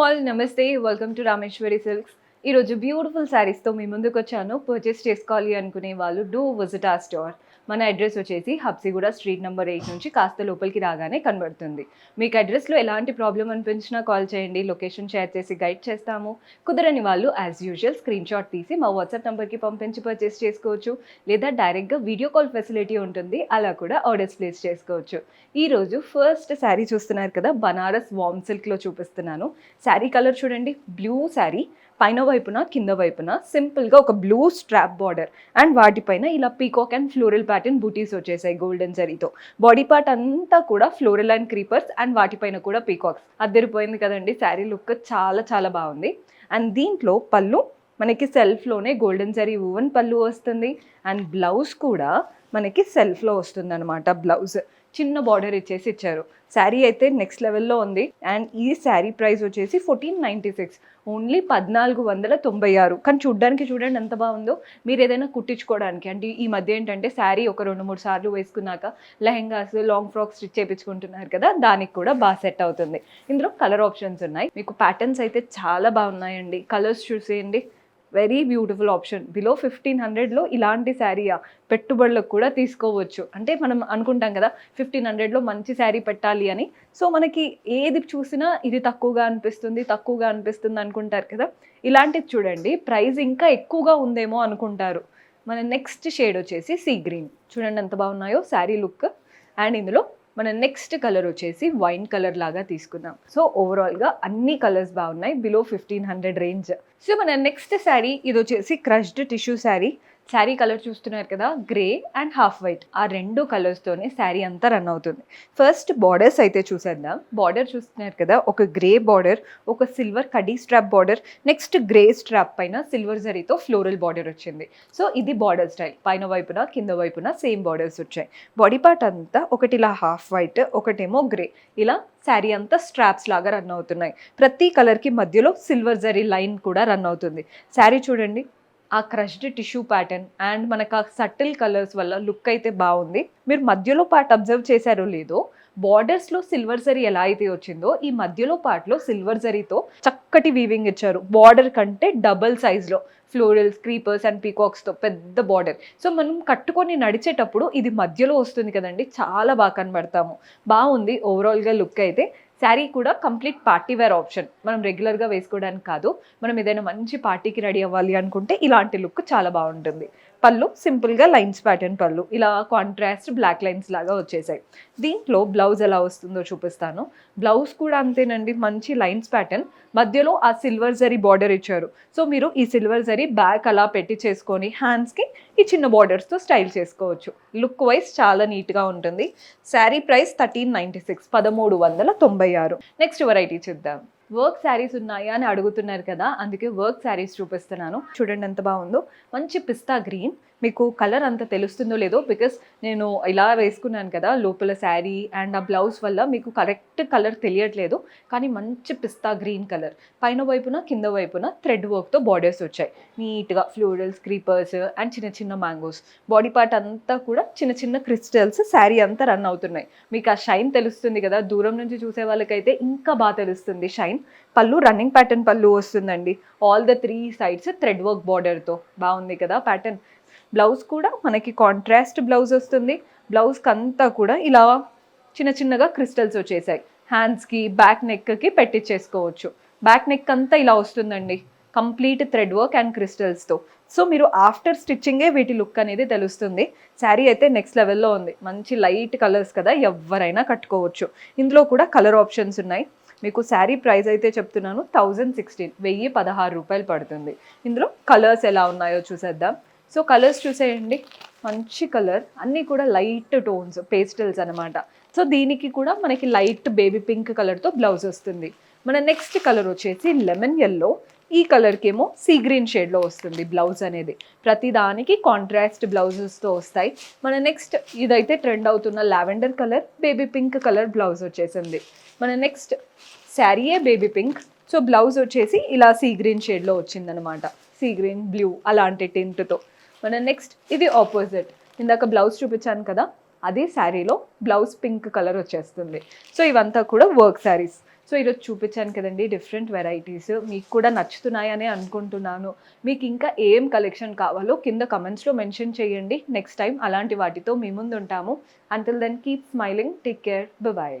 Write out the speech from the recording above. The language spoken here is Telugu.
all, namaste, welcome to Rameshwari Silks. ఈరోజు బ్యూటిఫుల్ శారీస్తో మీ ముందుకు వచ్చాను. పర్చేస్ చేసుకోవాలి అనుకునే వాళ్ళు డూ విజిట్ ఆ స్టోర్ మన అడ్రస్ వచ్చేసి హబ్సిగూడ స్ట్రీట్ నెంబర్ ఎయిట్ నుంచి కాస్త లోపలికి రాగానే కనబడుతుంది. మీకు అడ్రస్లో ఎలాంటి ప్రాబ్లం అనిపించినా కాల్ చేయండి. లొకేషన్ షేర్ చేసి గైడ్ చేస్తాము. కుదరని వాళ్ళు యాజ్ యూజువల్ స్క్రీన్ షాట్ తీసి మా వాట్సాప్ నెంబర్కి పంపించి పర్చేస్ చేసుకోవచ్చు. లేదా డైరెక్ట్గా వీడియో కాల్ ఫెసిలిటీ ఉంటుంది. అలా కూడా ఆర్డర్స్ ప్లేస్ చేసుకోవచ్చు. ఈరోజు ఫస్ట్ శారీ చూస్తున్నారు కదా. బనారస్ వామ్ సిల్క్లో చూపిస్తున్నాను. శారీ కలర్ చూడండి. బ్లూ శారీ పైన వైపున కింద వైపున సింపుల్గా ఒక బ్లూ స్ట్రాప్ బార్డర్. అండ్ వాటిపైన ఇలా పీకాక్ అండ్ ఫ్లోరల్ ప్యాటర్న్ బూటీస్ వచ్చేసాయి గోల్డెన్ జరీతో బాడీ పార్ట్ అంతా కూడా ఫ్లోరల్ అండ్ క్రీపర్స్ అండ్ వాటిపైన కూడా పీకాక్స్. అద్దరిపోయింది కదండి శారీ లుక్ చాలా చాలా బాగుంది. అండ్ దీంట్లో పళ్ళు మనకి సెల్ఫ్లోనే గోల్డెన్ జరీ ఊవన్ పళ్ళు వస్తుంది. అండ్ బ్లౌజ్ కూడా మనకి సెల్ఫ్లో వస్తుంది అనమాట బ్లౌజ్. చిన్న బార్డర్ ఇచ్చేసి ఇచ్చారు. శారీ అయితే నెక్స్ట్ లెవెల్లో ఉంది. అండ్ ఈ శారీ ప్రైస్ వచ్చేసి ఫోర్టీన్ నైంటీ సిక్స్ ఓన్లీ పద్నాలుగు వందల తొంభై ఆరు. కానీ చూడ్డానికి చూడండి ఎంత బాగుందో. మీరు ఏదైనా కుట్టించుకోవడానికి అంటే ఈ మధ్య ఏంటంటే శారీ ఒక రెండు మూడు సార్లు వేసుకున్నాక లెహెంగాస్ లాంగ్ ఫ్రాక్స్ స్టిచ్ చేయించుకుంటున్నారు కదా దానికి కూడా బాగా సెట్ అవుతుంది. ఇందులో కలర్ ఆప్షన్స్ ఉన్నాయి. మీకు ప్యాటర్న్స్ అయితే చాలా బాగున్నాయండి. కలర్స్ చూసేయండి. Very beautiful option. Below fifteen హండ్రెడ్లో ఇలాంటి శారీయా పెట్టుబడులకు కూడా తీసుకోవచ్చు. అంటే మనం అనుకుంటాం కదా ఫిఫ్టీన్ హండ్రెడ్లో మంచి శారీ పెట్టాలి అని. సో మనకి ఏది చూసినా ఇది తక్కువగా అనిపిస్తుంది తక్కువగా అనిపిస్తుంది అనుకుంటారు కదా. ఇలాంటిది చూడండి. ప్రైస్ ఇంకా ఎక్కువగా ఉందేమో అనుకుంటారు. మన నెక్స్ట్ షేడ్ వచ్చేసి సీ గ్రీన్. చూడండి ఎంత బాగున్నాయో శారీ లుక్. అండ్ ఇందులో మన నెక్స్ట్ కలర్ వచ్చేసి వైన్ కలర్ లాగా తీసుకున్నాం సో ఓవరాల్గా అన్ని కలర్స్ బాగున్నాయి below fifteen hundred range so మన నెక్స్ట్ శారీ ఇది వచ్చేసి crushed tissue sari sari colour చూస్తున్నారు కదా గ్రే అండ్ హాఫ్ వైట్. ఆ రెండు కలర్స్తోనే శారీ అంతా రన్ అవుతుంది. ఫస్ట్ బార్డర్స్ అయితే చూసేద్దాం. బార్డర్ చూస్తున్నారు కదా ఒక గ్రే బార్డర్ ఒక silver khadi strap border next grey strap పైన సిల్వర్ జరీతో ఫ్లోరల్ బార్డర్ వచ్చింది. సో ఇది బార్డర్ స్టైల్ పైన వైపున కింద వైపున సేమ్ బార్డర్స్ వచ్చాయి. బాడీ పార్ట్ అంతా ఒకటి ఇలా హాఫ్ వైట్ ఒకటేమో గ్రే ఇలా శారీ అంతా స్ట్రాప్స్ లాగా రన్ అవుతున్నాయి. ప్రతి కలర్కి మధ్యలో సిల్వర్ జరీ లైన్ కూడా రన్ అవుతుంది. శారీ చూడండి. ఆ క్రష్డ్ టిష్యూ ప్యాటర్న్ అండ్ మనకు ఆ సటిల్ కలర్స్ వల్ల లుక్ అయితే బాగుంది. మీరు మధ్యలో పార్ట్ అబ్జర్వ్ చేశారో లేదో బార్డర్స్లో సిల్వర్ జరీ ఎలా అయితే వచ్చిందో ఈ మధ్యలో పార్ట్లో సిల్వర్ జరీతో చక్కటి వీవింగ్ ఇచ్చారు. బార్డర్ కంటే డబల్ సైజ్లో ఫ్లోరల్స్ క్రీపర్స్ అండ్ పీకాక్స్తో పెద్ద బార్డర్ సో మనం కట్టుకొని నడిచేటప్పుడు ఇది మధ్యలో వస్తుంది కదండి చాలా బాగా కనబడతాము. బాగుంది ఓవరాల్గా లుక్ అయితే. శారీ కూడా కంప్లీట్ పార్టీ వేర్ ఆప్షన్. మనం రెగ్యులర్గా వేసుకోవడానికి కాదు మనం ఏదైనా మంచి పార్టీకి రెడీ అవ్వాలి అనుకుంటే ఇలాంటి లుక్ చాలా బాగుంటుంది. పళ్ళు సింపుల్గా లైన్స్ ప్యాటర్న్ పళ్ళు. ఇలా కాంట్రాస్ట్ బ్లాక్ లైన్స్ లాగా వచ్చేసాయి. దీంట్లో బ్లౌజ్ ఎలా వస్తుందో చూపిస్తాను. బ్లౌజ్ కూడా అంతేనండి మంచి లైన్స్ ప్యాటర్న్ మధ్యలో ఆ సిల్వర్ జరీ బార్డర్ ఇచ్చారు. సో మీరు ఈ సిల్వర్ జరీ బ్యాక్ అలా పెట్టి చేసుకొని హ్యాండ్స్కి ఈ చిన్న బార్డర్స్తో స్టైల్ చేసుకోవచ్చు. లుక్ వైజ్ చాలా నీట్గా ఉంటుంది. Sari price thirteen ninety six పదమూడు వందల తొంభై ఆరు. నెక్స్ట్ వెరైటీ చూద్దాం. వర్క్ శారీస్ ఉన్నాయా అని అడుగుతున్నారు కదా అందుకే వర్క్ శారీస్ చూపిస్తున్నాను. చూడండి ఎంత బాగుందో. మంచి పిస్తా గ్రీన్. మీకు కలర్ అంత తెలుస్తుందో లేదో బికాస్ నేను ఇలా వేసుకున్నాను కదా లోపల శారీ అండ్ ఆ బ్లౌజ్ వల్ల మీకు కరెక్ట్ కలర్ తెలియట్లేదు. కానీ మంచి పిస్తా గ్రీన్ కలర్ పైన వైపున కింద వైపున థ్రెడ్ వర్క్తో బార్డర్స్ వచ్చాయి. నీట్గా ఫ్లూరల్స్ క్రీపర్స్ అండ్ చిన్న చిన్న మ్యాంగోస్ బాడీ పార్ట్ అంతా కూడా చిన్న చిన్న క్రిస్టల్స్ శారీ అంతా రన్ అవుతున్నాయి. మీకు ఆ షైన్ తెలుస్తుంది కదా దూరం నుంచి చూసే వాళ్ళకైతే ఇంకా బాగా తెలుస్తుంది షైన్ పళ్ళు రన్నింగ్ ప్యాటర్న్ పళ్ళు వస్తుందండి. All the three sides thread work బార్డర్తో బాగుంది కదా ప్యాటర్న్ బ్లౌజ్ కూడా మనకి కాంట్రాస్ట్ బ్లౌజ్ వస్తుంది. బ్లౌజ్కి అంతా కూడా ఇలా చిన్న చిన్నగా క్రిస్టల్స్ వచ్చేసాయి. హ్యాండ్స్కి బ్యాక్ నెక్కి పెట్టించేసుకోవచ్చు బ్యాక్ నెక్ అంతా ఇలా వస్తుందండి. కంప్లీట్ థ్రెడ్ వర్క్ అండ్ క్రిస్టల్స్తో సో మీరు ఆఫ్టర్ స్టిచ్చింగే వీటి లుక్ అనేది తెలుస్తుంది. శారీ అయితే నెక్స్ట్ లెవెల్లో ఉంది. మంచి లైట్ కలర్స్ కదా ఎవరైనా కట్టుకోవచ్చు. ఇందులో కూడా కలర్ ఆప్షన్స్ ఉన్నాయి. మీకు శారీ ప్రైస్ అయితే చెప్తున్నాను థౌజండ్ సిక్స్టీన్ వెయ్యి పదహారు రూపాయలు పడుతుంది. ఇందులో కలర్స్ ఎలా ఉన్నాయో చూసేద్దాం. సో కలర్స్ చూసేయండి. మంచి కలర్. అన్నీ కూడా లైట్ టోన్స్ పేస్టల్స్ అనమాట సో దీనికి కూడా మనకి లైట్ బేబీ పింక్ కలర్తో బ్లౌజ్ వస్తుంది. మన నెక్స్ట్ కలర్ వచ్చేసి లెమన్ ఎల్లో ఈ కలర్కి ఏమో సీ గ్రీన్ షేడ్లో వస్తుంది బ్లౌజ్ అనేది. ప్రతి దానికి కాంట్రాస్ట్ బ్లౌజెస్తో వస్తాయి. మన నెక్స్ట్ ఇదైతే ట్రెండ్ అవుతున్న lavender colour baby pink colour blouse వచ్చేసింది. మన నెక్స్ట్ శారీయే బేబీ పింక్. సో బ్లౌజ్ వచ్చేసి ఇలా సీ గ్రీన్ షేడ్లో వచ్చిందనమాట సీ గ్రీన్ బ్లూ అలాంటి టింట్తో. మన నెక్స్ట్ ఇది ఆపోజిట్ ఇందాక బ్లౌజ్ చూపించాను కదా అదే శారీలో బ్లౌజ్ పింక్ కలర్ వచ్చేస్తుంది. సో ఇవంతా కూడా వర్క్ శారీస్ సో ఈరోజు చూపించాను కదండి డిఫరెంట్ వెరైటీస్ మీకు కూడా నచ్చుతున్నాయని అనుకుంటున్నాను. మీకు ఇంకా ఏం కలెక్షన్ కావాలో కింద కమెంట్స్లో మెన్షన్ చేయండి. నెక్స్ట్ టైం అలాంటి వాటితో మీ ముందు ఉంటాము until then keep smiling take care bye